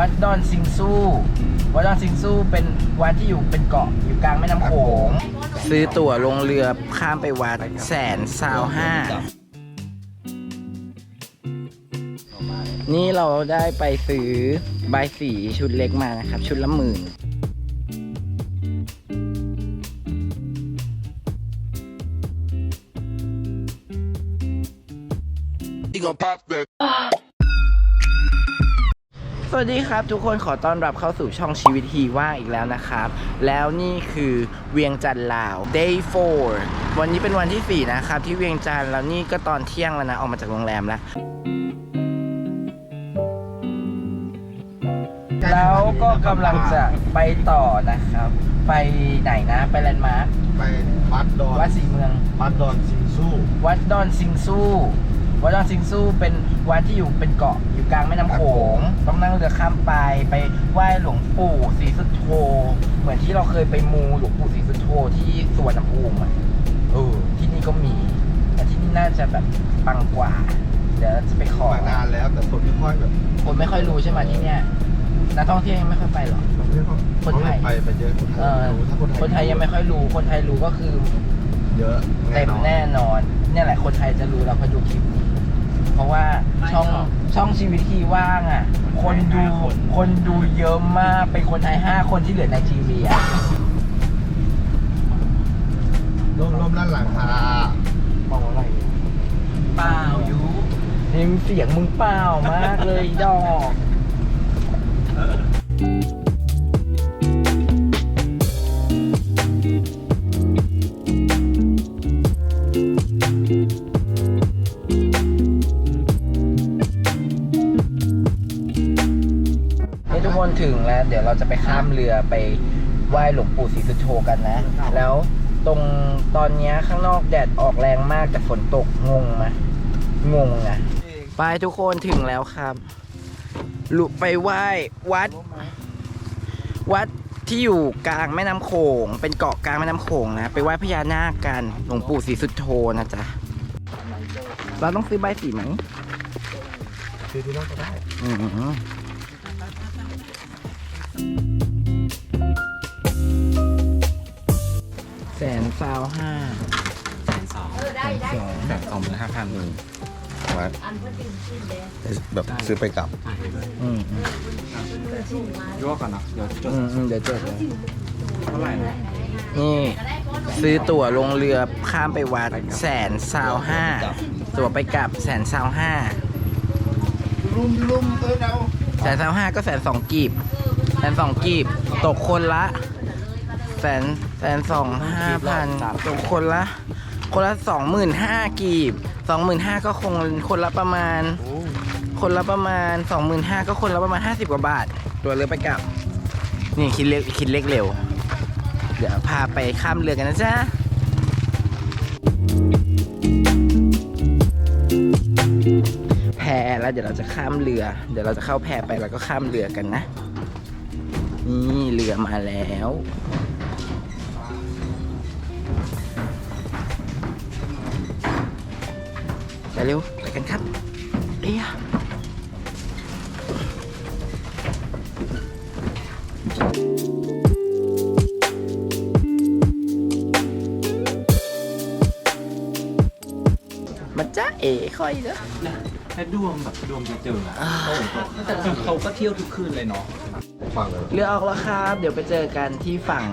วัดดอนซิงซูวัดดอนซิงซูเป็นวัดที่อยู่เป็นเกาะอยู่กลางแม่น้ำโขงซื้อตั๋วลงเรือข้ามไปวัดแสนซาวห้านี่เราได้ไปซื้อใบายสีชุดเล็กมานะครับ ชุดละหมื่น You gonna pop that? สวัสดีครับ ทุกคนขอต้อนรับเข้าสู่ช่องชีวิตฮีว่างอีกแล้วนะครับ แล้วนี่คือเวียงจันทร์ลาว day 4 วันนี้เป็นวันที่ 4 นะครับ ที่เวียงจันทร์แล้วนี่ก็ตอนเที่ยงแล้วนะ ออกมาจากโรงแรมแล้ว แล้วก็กำลังจะไปต่อนะครับ ไปไหนนะไปแลนด์มาร์คไปวัดดอนวัดสีเมืองวัดดอนซิงสู้วัดดอนซิงซู วัดดอนซิงซูเป็นวัดที่อยู่เป็นเกาะอยู่กลางแม่น้ำโขงต้องนั่งเรือข้ามไปไปไหว้หลวงปู่ศรีสุโธเหมือนที่เราเคยไปมูหลวงปู่ศรีสุโธที่สวนน้ำภูมิอะเออที่นี่ก็มี แต่ที่นี่น่าจะแบบปังกว่า เดี๋ยวจะไปขอมานานแล้วแต่คนไม่ค่อยแบบคนไม่ค่อยรู้ใช่ไหมที่เนี่ยนักท่องเที่ยวยังไม่ค่อยไปหรอกคนไทย ไปไปเยอะคนไทเอยอรู้ถ้าคนไทยคนไทยยังไม่ค่อยรู้ คนไทยรู้ก็คือเยอะเต็มนอนแน่นอน เนี่ยแหละคนไทยจะรู้แล้วพอดูคลิปนี้ เพราะว่าช่องช่องชีวิตที่ว่างอะคนดู คนดูเยอะมากเป็นคนไทย5คนที่เหลือในทีวีอะร่มร่มด้านหลังคามองอะไรเปล่ายูนี่เสียงมึงเปล่ามากเลยดอกนี่ เดี๋ยวเราจะไปข้ามเรือไปไหว้หลวงปู่ศรีสุโธกันนะ แล้วตรงตอนเนี้ยข้างนอกแดดออกแรงมากแต่ฝนตกงงไหมงงอะไปทุกคนถึงแล้วครับลุไปไหว้วัด วัดที่อยู่กลางแม่น้ำโขง เป็นเกาะกลางแม่น้ำโขงนะ ไปไหว้พญานาคกันหลวงปู่ศรีสุโธนะจ๊ะ เราต้องซื้อใบสีไหม คือที่นั่นก็ได้ อืม ซาวห้าแสนสองแบบสองหมื่นห้าพันหนึ่งวัดแบบซื้อไปกลับอืมอืมยั่วก่อนนะเดี๋ยวจดอืมอืมเดี๋ยวจดเลยเท่าไหร่นะนี่ซื้อตั๋วลงเรือข้ามไปวัดแสนซาวห้าตั๋วไปกลับแสนซาวห้ารุมรุมเออเดาแสนซาวห้าก็แสนสองกีบแสนสองกีบ ตกคนละ แสนแส นสองห้าพันตกคนละ คนละสองหมื่นห้ากีบสองหมื่นห้าก็คงคนละประมาณ คนละประมาณสองหมื่นห้าก็คนละประมาณห้าสิบกว่าบาท ตัวเรือไปกลับ นี่คิดเล็กคิดเล็กเร็ว เดี๋ยวพาไปข้ามเรือกันนะจ๊ะแพแล้วเดี๋ยวเราจะข้ามเรือ เดี๋ยวเราจะเข้าแพไปแล้วก็ข้ามเรือกันนะ นี่เรือมาแล้ว เร็วไปกันครับเอ้ยมาจ้าเอ๋ค่อยเด้อแค่ดวงแบบดวงจะเจออะแต่คือเขาก็เที่ยวทุกคืนเลยเนาะฟังเลยเรือออกแล้วครับ เดี๋ยวไปเจอกันที่ฝั่ง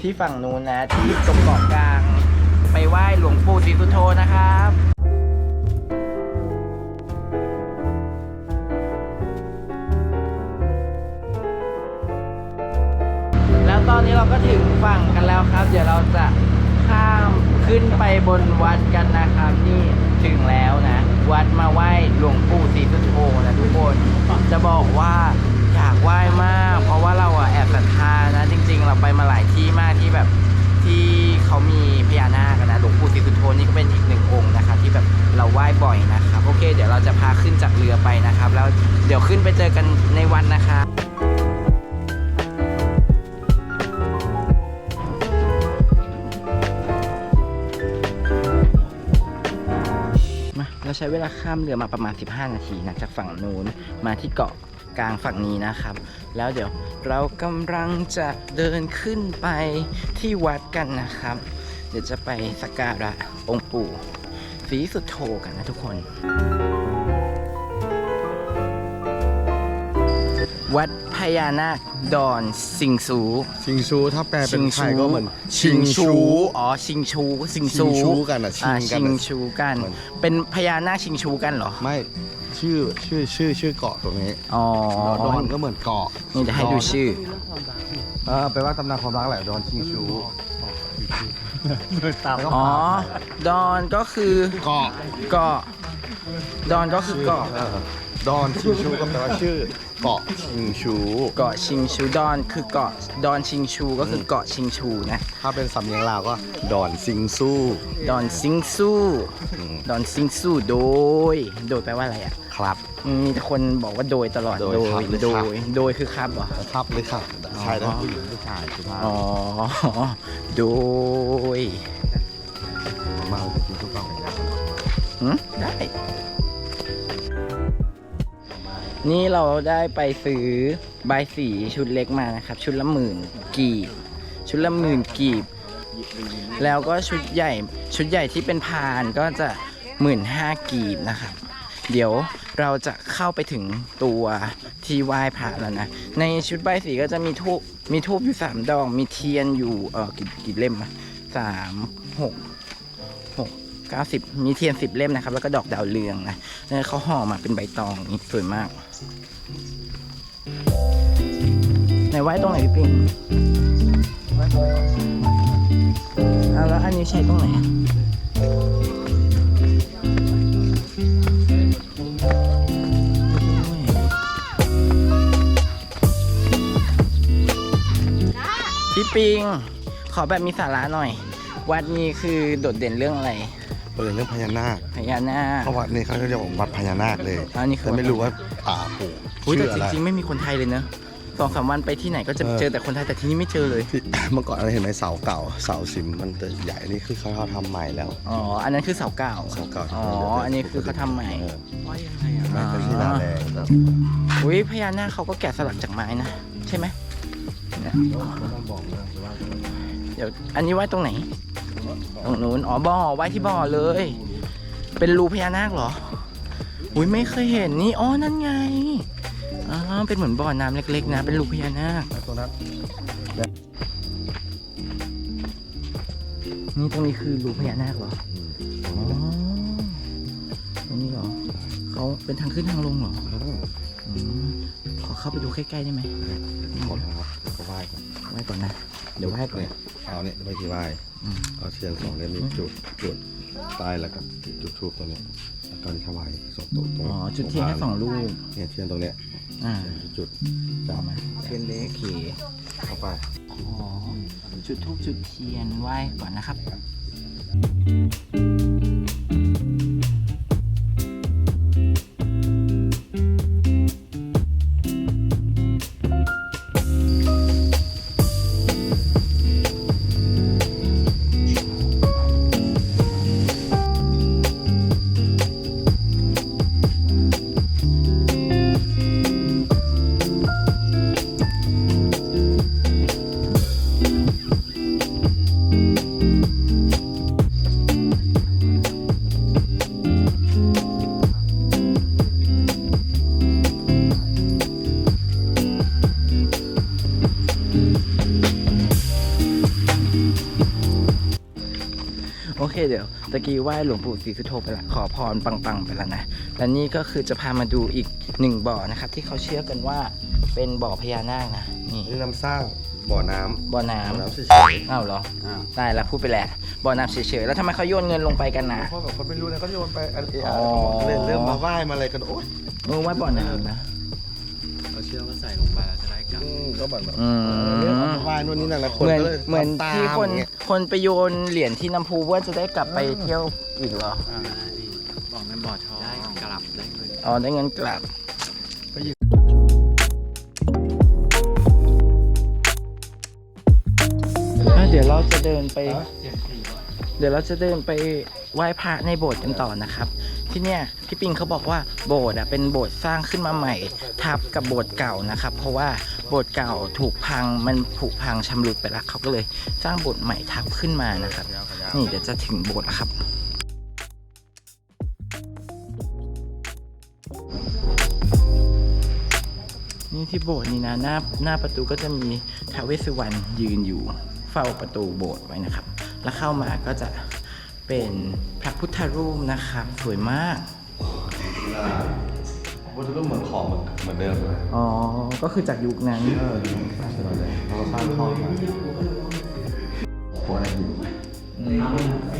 ที่ฝั่งนู้นนะ ที่ตรงเกาะกลาง ไปไหว้หลวงปู่ศรีสุโธนะครับ อนนี้เราก็ถึงฝั่งกันแล้วครับ เดี๋ยวเราจะข้ามขึ้นไปบนวัดกันนะครับ นี่ถึงแล้วนะ วัดมาไหว้หลวงปู่ศรีสุโธนะทุกคนจะบอกว่าอยากไหว้มาก เพราะว่าเราอะแอบศรัทธานะ จริง ๆ เราไปมาหลายที่มากที่แบบที่เขามีพญานาคนะหลวงปู่ศรีสุโธนี่ก็เป็นอีกหนึ่งองค์นะครับที่แบบเราไหว้บ่อยนะครับโอเค เดี๋ยวเราจะพาขึ้นจากเรือไปนะครับ แล้วเดี๋ยวขึ้นไปเจอกันในวันนะครับ ใช้เวลาข้ามเรือมาประมาณ 15 นาทีนะจากฝั่งนู้นมาที่เกาะกลางฝั่งนี้นะครับ แล้วเดี๋ยวเรากำลังจะเดินขึ้นไปที่วัดกันนะครับ เดี๋ยวจะไปสักการะองค์ปู่ศรีสุดโธกันนะทุกคน วัดพญานาคดอนสิงสูชิงชูถ้าแปลเป็นไทยก็เหมือน ชิงชู อ๋อ ชิงชูชิงชิชูงชูกันอะชิอ่างกันชิงอะชูกัน เหมือน เป็นพญานาคชิงชูกันเหรอ ไม่ชื่อชื่อชื่อชื่อเกาะตรงนี้อ๋อ ดอนก็เหมือนเกาะนี่จะให้ดูชื่อ เออแปลว่าตำนานความรักแหละดอนชิงชูแล้วก็อ๋อ ดอนก็คือเกาะเกาะ ดอนก็คือเกาะ เออดอนชิงชูก็แปลว่าชื่อ เกาะชิงชู เกาะชิงชูดอนคือเกาะดอนชิงชูก็คือเกาะชิงชูนะ ถ้าเป็นสำเนียงลาวก็ดอนซิงซู่ดอนซิงสู้อืมดอนซิงสู้โดย โดยแปลว่าอะไรอะครับ มีแต่คนบอกว่าโดยตลอดโดยโดครับยหรือโดครับ ย โดยคือครับเหรอ ครับเลยครับชายทั้งผู้หญิงผู้ชายสุภาพอ๋อ โดย มาจะกินทุกอย่างเลยนะหืมได้ นี่เราได้ไปซื้อใบสีชุดเล็กมานะครับ ชุดละหมื่นกีบ ชุดละหมื่นกีบ แล้วก็ชุดใหญ่ชุดใหญ่ที่เป็นพานก็จะหมื่นห้ากีบนะครับ เดี๋ยวเราจะเข้าไปถึงตัวที่ไหว้พระแล้วนะ ในชุดใบสีก็จะมีทูบมีทูบอยู่สามดอกมีเทียนอยู่เออกี่กี่เล่มอะสามหกหก เก้าสิบมีเทียนสิบเล่มนะครับ แล้วก็ดอกดาวเรืองนะแล้วเขาห่อมาเป็นใบตองนี่สวยมากไหนไว้ตรงไหนพี่ปิงอะแล้วอันนี้ใช้ตรงไหนพี่ปิง ขอแบบมีสาระหน่อย วัดนี้คือโดดเด่นเรื่องอะไร เออเรื่องพญานาคพญานาค เพราะวัดนี้เขาจะเรียกว่าวัดพญานาคเลยอันนี้คือ แต่ไม่รู้ว่าป่าปู่อุ๊ยแต่ชื่อจอะไร ริงๆไม่มีคนไทยเลยเนอะสองสามวันไปที่ไหนก็จะเออ เจอแต่คนไทยแต่ที่นี่ไม่เจอเลย ที่ เมื่อก่อนเราเห็นไหมเสาเก่าเสาสิมมันจะใหญ่นี่คือเขาทำใหม่แล้วอ๋อ อันนั้นคือเสาเก่า เสาเก่าอ๋อ อันนี้คือเขาทำใหม่เออว่ายังไงอะมันเป็นที่นาแดงแล้วอุ้ยพญานาคเขาก็แกะสลักจากไม้นะ ใช่ไหมเนี่ยเดี๋ยว อันนี้ไว้ตรงไหน ตรงนู้นอ๋อบ่อไว้ที่บ่อเลย เป็นรูพญานาคเหรอ อุ้ยไม่เคยเห็นนี่อ๋อนั่นไงอ๋อเป็นเหมือนบ่อน้ำเล็ก ๆ นะ เป็นรูพญานาคตัวนั้นนี่ตรงนี้คือรูพญานาคเหรออ๋อตรงนี้เหรอเขาเป็นทางขึ้นทางลงเหรออืมขอเข้าไปดูใกล้ๆได้ไหมหมดแล้วครับก็ไหว้ก่อนไหว้ก่อนนะ เดี๋ยวไหว้ก่อนเนี่ยเอาเนี่ยไปที่ไหว้อืม เอาเทียนสองเล่มนี้จุดจุดใต้แล้วก็จุดทูบตรงนี้แล้วก็ถวายสองตัวตรงอ๋อจุดเทียนแค่สองลูกเนี่ยเทียนตรงเนี้ยอ่าจุดจัจับบมาเทียนเล็กโอเคเข้าไปอ๋อจุดทูบจุดเทียนไหว้ก่อนนะครับ อเคเดี๋ยวตะกี้ไหว้หลวงปู่ศรีสุโธไปละขอพรปังๆไปแล้วนะและนี่ก็คือจะพามาดูอีกหนึ่งบ่อนะครับ ที่เขาเชื่อกันว่าเป็นบ่อพญานาคนะนี่นี่น้ำสร้างบ่อน้ำบ่อน้บ่อน้ำเฉยำอ้าวเหรอๆอ้าวได้แล้วพูดไปแล้วบ่อน้ำเฉยๆแล้วทำไมเขาโยนเงินลงไปกันนะ เพราะแบบคนไม่รู้นะก็โยนไปอันเออ๋อ เล่นเริ่มมาไหว้มาอะไรกันโอ๊ยเออไหว้บ่อน้ำนะ เราเชื่อว่าใส่ลงไปแล้วจะได้กลับ อืมก็แบบแบบอืม เรื่องมาไหว้นู่นนี่นั่นแล้วคนเหมือนก็เลยเหมือนตามที่คนอย่างเงี้ย คนไปโยนเหรียญที่น้ำพุว่าจะได้กลับไปเที่ยวอีกเหรอ อ่านี่บอกเงินบ่อทองได้กลับได้เงินอ๋อได้เงินกลับก็ยิงอะเดี๋ยวเราจะเดินไปเสียงสี่เดี๋ยวเราจะเดินไปไหว้พระในโบสถ์กันต่อนะครับ ที่เนี่ยพี่ปิงเขาบอกว่าโบสถ์อะเป็นโบสถ์สร้างขึ้นมาใหม่ ทับกับโบสถ์เก่านะครับ เพราะว่า โบสถ์เก่าถูกพังมันผุพังชำรุดไปแล้วเขาก็เลยสร้างโบสถ์ใหม่ทับขึ้นมานะครับนี่เดี๋ยวจะถึงโบสถ์แล้วครับนี่ที่โบสถ์นี่นะหน้าหน้าประตูก็จะมีท้าวเวสสุวรรณยืนอยู่เฝ้าประตูโบสถ์ไว้นะครับ แล้วเข้ามาก็จะเป็นพระพุทธรูปนะครับ สวยมาก วัตถุรูปเหมือนของเหมือนเดิมเลยอ๋อ ก็คือจากยุคนั้น เอออยู่ใช่เลยเราสร้างห้องมาโคตรหินอืม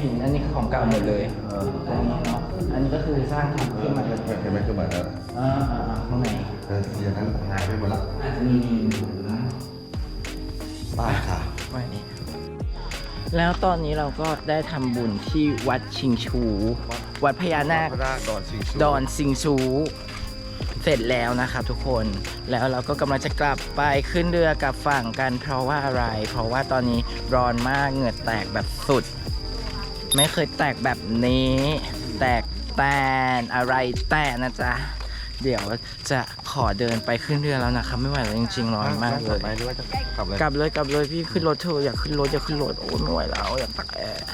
หินอันนี้ของเก่าหมดเลยเอออันนี้เนาะ อันนี้ก็คือสร้างทำขึ้นมาเห็นไหมเห็นไหมคือเหมือนเอออ่าอ่าอ่าข้างในเออสีนั้นหายไปหมดละอืมป้ายค่ะไว้แล้วตอนนี้เราก็ได้ทำบุญที่วัดชิงชู วัดพญานาค พระราชดอนสิงห์ดอนซิงซู เสร็จแล้วนะครับทุกคนแล้วเราก็กำลังจะกลับไปขึ้นเรือกลับฝั่งกัน เพราะว่าอะไร เพราะว่าตอนนี้ร้อนมากเหงื่อแตกแบบสุด ไม่เคยแตกแบบนี้ แตกแตนอะไรแต่นะจ๊ะเดี๋ยวจะขอเดินไปขึ้นเรือแล้วนะครับ ไม่ไหวแล้วจริงๆร้อนมากเลยไปด้วยจะกลับเลยกลับเลยกลับเลยพี่ขึ้นรถเถอะอยากขึ้นรถอยากขึ้นรถโอ้ยไม่ไหวแล้วอยากตากแอร์